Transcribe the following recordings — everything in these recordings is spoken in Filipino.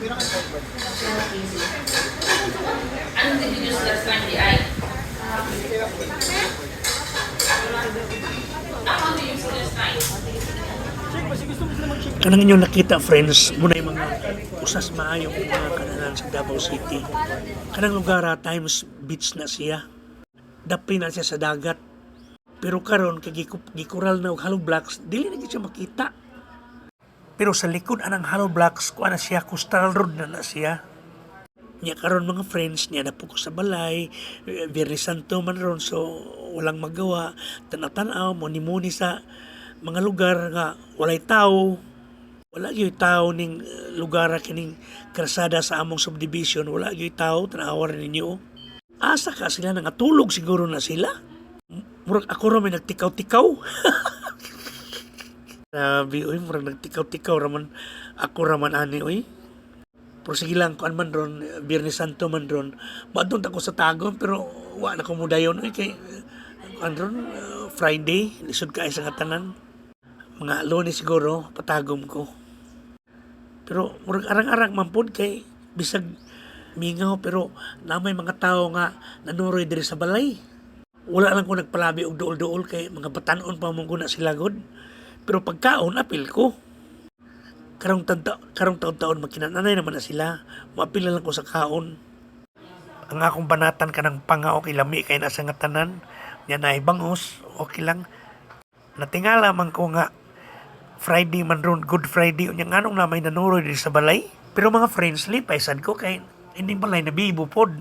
Anong did you use last time, last time? Kanang inyong nakita friends, muna yung mga usas maayong mga kananan sa Davao City. Kanang lugar ah, times beach na siya. Dapi na siya sa dagat. Pero karon kay giku- gikural na og hollow blocks, dili na siya makita. Pero sa likod anang hollow blocks, kuha na siya, coastal road na na siya. Niya karon mga friends niya na ko sa balay, eh, Biyernes Santo man ron so walang magawa, tanatanaw mo muni sa mga lugar nga walay tao. Wala gyud tao ning eh, lugar kining krasada sa among subdivision, wala gyud tao tanawar ninyo. Asa ka sila nangatulog siguro na sila. Murag ako ra may nagtikaw-tikaw. Grabe, oy, murag nagtikaw-tikaw raman ako raman ani oy. Pero sige lang, kuan man ron, Biyernes Santo man ron. Badon ako sa tagom, pero wa na ko mudayon. Ay, kay, kuan ron, uh, Friday, lisod ka sa tanan. Mga lunes siguro, patagom ko. Pero, murag arang-arang man pod kay, bisag mingaw, pero namay mga tao nga nanuroy diri sa balay. Wala lang ko nagpalabi og duol-duol kay mga batanon pa mong guna sila god. Pero pagkaon, apil ko. Karong tanta karong taon-taon makinananay naman na sila. Maapil na lang ko sa kaon. Ang akong banatan kanang pangao kay lami kay nasa nga tanan. Nya na bangos okay lang. Natingala man ko nga Friday man ron Good Friday unya nganong na may nanuroy diri sa balay. Pero mga friends sad ko kay hindi balay na bibo pod.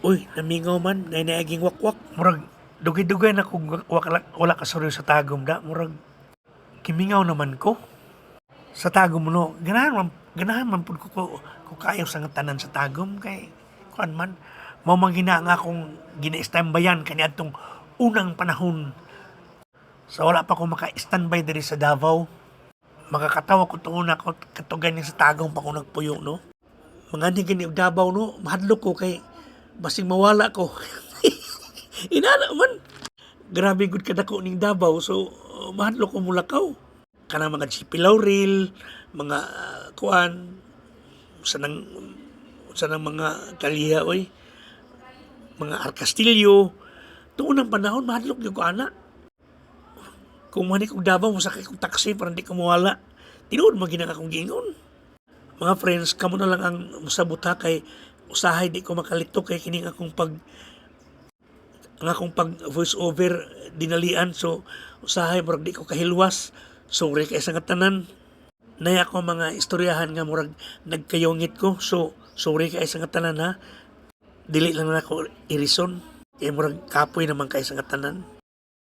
Uy, namingaw man, ngay naaging wakwak. Murag, dugay-dugay na kung wala, wala ka sorry sa tagom da. Murag, kimingaw naman ko. Sa tagom no, ganahan man, ganahan man pud ko ko, ko kayo sa tanan sa tagom kay kuan man mao man gina nga akong gina-standbyan kaniadtong unang panahon. Sa wala pa ko maka-standby diri sa Davao. Makakatawa ko tungod na ko katugan sa tagom pa ko nagpuyo no. Mga ni Davao no, mahadlok ko kay basing mawala ko. Inana man. Grabe gud kadako ning Davao so uh, mahadlok ko mulakaw. Kana mga Chipi Laurel, mga uh, kuan sa nang sa nang mga kaliha oy mga Arcastillo tuon ang panahon mahadlok gyud ko ana kung mani kog Davao masakay kog taxi para di ko mawala tinuod man ginang akong gingon mga friends kamo na lang ang musabot ha kay usahay di ko makalito kay kining akong pag ang akong pag voice over dinalian so usahay murag di ko kahilwas. Sorry kay sa nga tanan nay ako mga istoryahan nga murag nagkayongit ko. So sorry kay sa nga tanan ha. Dili lang na ako irison kay murag kapoy naman kay sa tanan